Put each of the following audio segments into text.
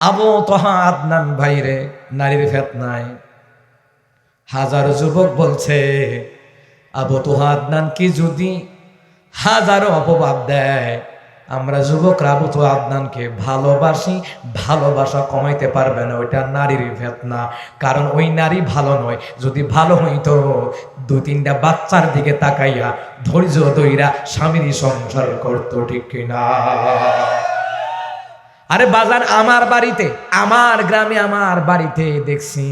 আবু তহা আদনান ভাইরে, নারীর ফেতনায় হাজার যুবক বলছে, আবু তোহা আদনান কি যদি হাজারো অপবাদ দেয়, আমরা যুবকরা আবু তো আদনানকে ভালোবাসি, ভালোবাসা কমাইতে পারবে না, ওইটা নারীর ফেতনা কারণ ওই নারী ভালো নয়। যদি ভালো হইতো দু তিনটা বাচ্চার দিকে তাকাইয়া ধৈর্য দইরা স্বামীর সংসার করতো, ঠিক কিনা? আরে বাজার আমার বাড়িতে, আমার গ্রামে আমার বাড়িতে, দেখছি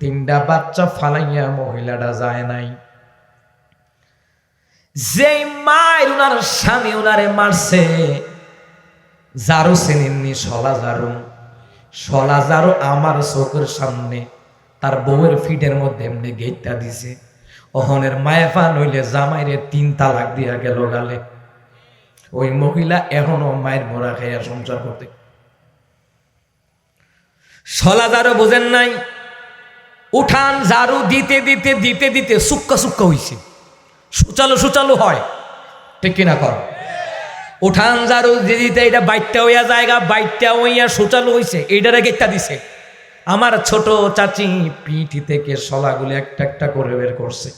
তিনটা বাচ্চা ফালাইয়া মহিলাটা যায় নাই। যে মায়ের উনার স্বামী উনারে মারছে জারু চেনেননি সলা জারু সলা জারু আমার চোখের সামনে, তার বউয়ের ফিটের মধ্যে এমনি গেটটা দিছে। ওহনের অহনের মায়েফা নইলে জামাইরে তিন তালাক দিয়া গেল গালে। ওই মহিলা এখনও মায়ের মোড়া খাইয়া সংসার করতে সলা জারু বোঝেন নাই। উঠান ঝাড়ু দিতে দিতে দিতে দিতে সুক্কা সুক্কা হইছে। সুচালু সুচালু হয়। ঠিক কিনা কর? উঠান ঝাড়ু দিয়ে দিতে এটা বাইটটা হইয়া জায়গা, বাইটটা হইয়া সুচালু হইছে। এইটারে গেটটা দিছে। আমার ছোট চাচি পিঠি থেকে শলাগুলি একটা একটা করে বের করছে।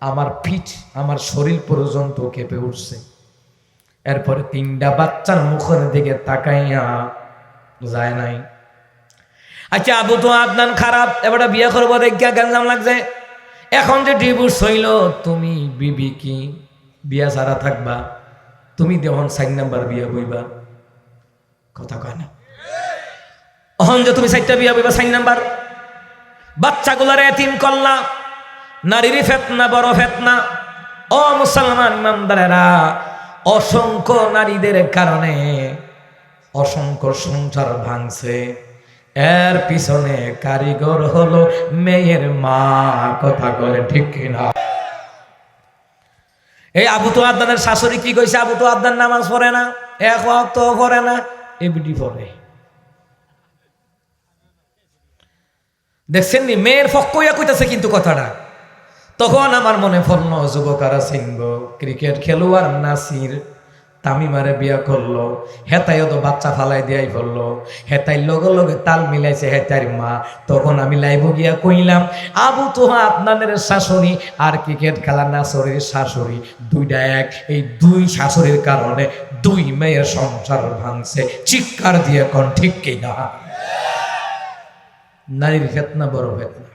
আমার পিঠ, আমার শরীর পর্যন্ত কেঁপে উঠছে। এরপরে তিনটা বাচ্চার মুখের দিকে তাকাইয়া যায় নাই। আচ্ছা আবু তো আদনান খারাপ এবারে বিয়ে করব দেখা গঞ্জাম লাগছে। এখন যে ডিভোর্স হইল, তুমি বিবি কি? বিয়া সারা থাকবা, তুমি দেহন সাইন নাম্বার বিয়া বইবা। কথা কয় না। অহন যে তুমি সাইটটা বিয়া বইবা সাইন নাম্বার। বাচ্চাগুলার এতিম করলা, নারীর ফেতনা, বড় ফেতনা। ও মুসলমান ইমামদারেরা অসংখ্য নারীদের কারণে অসংখ্য সংসার ভাঙছে। এর পিছনে কারিগর হলো মেয়ের মা। কথা বলে ঠিক কিনা? এই আবু তো আদানের শাশুড়ি কি কইছে? আবু তো আদান নামাজ পড়ে না, এক ওয়াক্ত পড়ে না এবিডি পড়ে। দেখছেন নি মেয়ের ফক্কইয়া কইতাছে কিন্তু কথাটা। তখন আমার মনে পড়ল যুবকারা সিংহ, ক্রিকেট খেলোয়াড়, নাসির তামিমারে বিয়া করল হেতাইও তো বাচ্চা ফালাই দিয়াই ফেলল, হেতাই লগে লগে তাল মিলাইছে হেতার মা। তখন আমি লাইভ গিয়া কইলাম, আবু তোহা, আপনাদের শাশুড়ি, আর ক্রিকেট খেলা নাসরের শাশুড়ি দুইটা এক। এই দুই শাশুড়ির কারণে দুই মেয়ের সংসার ভাঙছে। চিৎকার দিয়ে কোন, ঠিক কিনা নারীর ফেতনা বড় ফেতনা।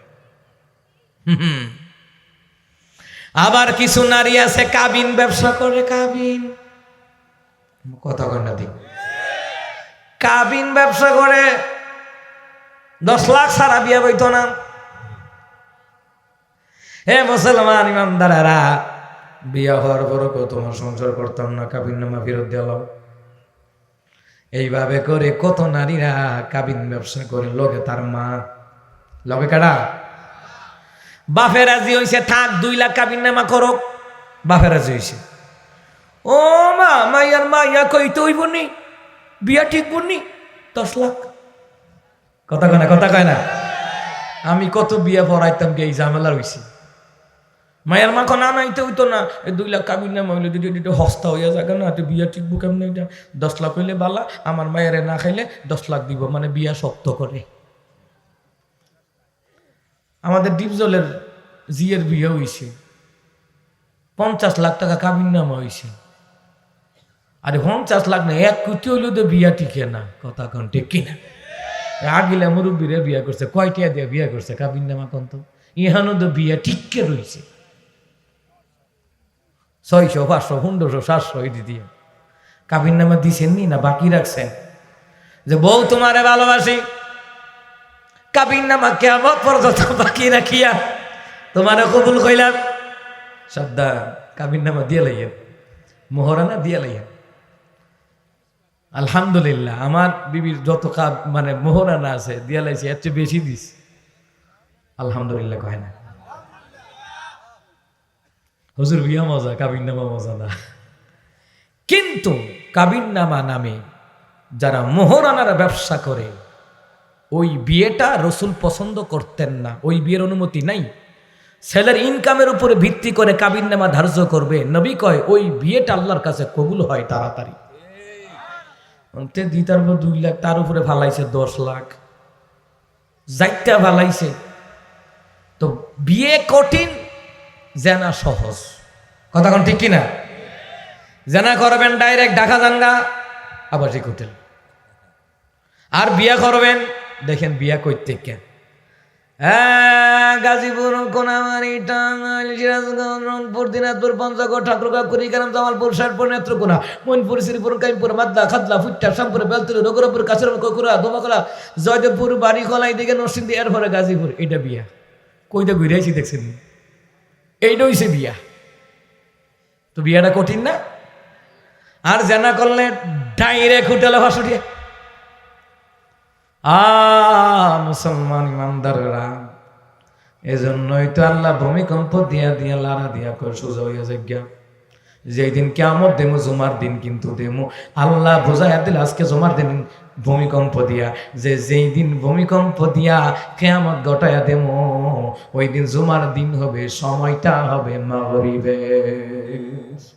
আবার কিছু নারী আছে, কাবিন ব্যবসা করে কাবিন। কথা কন্যা দিক কাবিন ব্যবসা করে দশ লাখ সারা বিয়া বইত না। হে মুসলমান ইমানদারেরা, বিয়া হওয়ার পরও কেউ তোমার সংসার করতাম না, কাবিন নামা ফেরত দিল এইভাবে করে কত নারীরা কাবিন ব্যবসা করে লোকে তার মা। লগে কারা? বাফে রাজি হইছে, থাক, দুই লাখ কাবিন নামা করো বাফে রাজি হইছে। ও মা মাইয়ার মাইয়া কইতে হইব নি? বিয়া ঠিক বনি দশ লাখ। কথা কয় না কথা কয় না। আমি কত বিয়া পড়াইতাম গে এই ঝামেলা রইছি মায়ের মা না নাইতে হইতো না এই দুই লাখ কাবিন না মহিলা যদি এটা হস্তা হইয়া যাবে না তো বিয়া টিকবো কেমন এটা? দশ লাখ হইলে বালা আমার মায়ের না খাইলে দশ লাখ দিব মানে বিয়া শক্ত করে। আমাদের ডিপজলের জিয়ের বিয়ে হইছে। পঞ্চাশ লাখ টাকা কাবিন নামা হইছে। আরে পঞ্চাশ লাখ না এক কোটি হইলেও তো বিয়া টিকে না। কথা কন ঠিক কিনা আগিলা মুরব্বীরা বিয়া করছে কয়টিয়া দিয়ে বিয়া করছে কাবিন নামা কন তো। ইহানো তো বিয়া টিককে রইছে। ছয়শো পাঁচশো পনেরোশো সাতশো এই দিয়ে। কাবিন নামা দিছেন নি না বাকি রাখছেন? যে বউ তোমারে ভালোবাসি কাবিন নামা কেমন পর্যন্ত বাকি রাখিয়া তোমারে কবুল কইলাম। সাবধান কাবিন নামা দিয়ে লাইয়েন। মোহরানা দিয়ে লাইয়েন। আলহামদুলিল্লাহ, আমার বিবির যত কাপ মানে মোহরানা আছে, দিয়া লাইছে, এর চেয়ে বেশি দিস। আলহামদুলিল্লাহ কয় না। হুজুর, বিয়া মজা, কাবিন নামা মজা না। কিন্তু কাবিন নামা নামে যারা মোহরানার ব্যবসা করে, ওই বিয়েটা রসুল পছন্দ করতেন না, ওই বিয়ের অনুমতি নাই। ছেলের ইনকামের উপরে ভিত্তি করে কাবিন নামা ধার্য করবে। নবী কয়, ওই বিয়েটা আল্লাহর কাছে কবুল হয় তাড়াতাড়ি। অন্তে দিতার পর দুই লাখ, তার উপরে ফালাইছে দশ লাখ। যাইতে ফালাইছে। তো বিয়ে কঠিন, জেনা সহজ। কথা কোন ঠিক কিনা? জেনা করবেন ডাইরেক্ট ঢাকা জানগা আবাসিক হোটেল। আর বিয়া করবেন, দেখেন বিয়া করতে কেন? হ্যাঁ, গাজীপুর কোনামারি টাঙ্গাইল সিরাজগঞ্জ রংপুর দিনাজপুর পঞ্চগড় ঠাকুরগাঁও কুড়িগ্রাম জামালপুর শেরপুর নেত্রকোনা মইনপুর শ্রীপুর কাইমপুর মাদ্দা খাদলা ফুট্টা শ্যামপুর বেলতুলি রঘুরাপুর কাছের ককুরা ধুমাকলা জয়দেবপুর বাড়িখলা এইদিকে নরসিংদী এরপরে গাজীপুর। এটা বিয়া। কইটা ঘুরেছি দেখছেন? এইটা হইছে বিয়া। তো বিয়াটা কঠিন না? আর জানা করলে ডাইরেক্ট হোটেলে ভাসুটিয়া। মুসলমান ইমানদাররা, এজন্যই তো আল্লাহ ভূমিকম্প দিয়া দিয়া লারা দিয়া কর সোজা হইয়া যাজ্ঞা যেই দিন কেমন দেমু, জুমার দিন কিন্তু দেমু। আল্লাহ বোঝাইয়া দিল, আজকে জুমার দিন ভূমিকম্প দিয়া। যে যেই দিন ভূমিকম্প দিয়া কেয়ামত গটাইয়া দেমু, ওই দিন জুমার দিন হবে, সময়টা হবে মাগরিবে।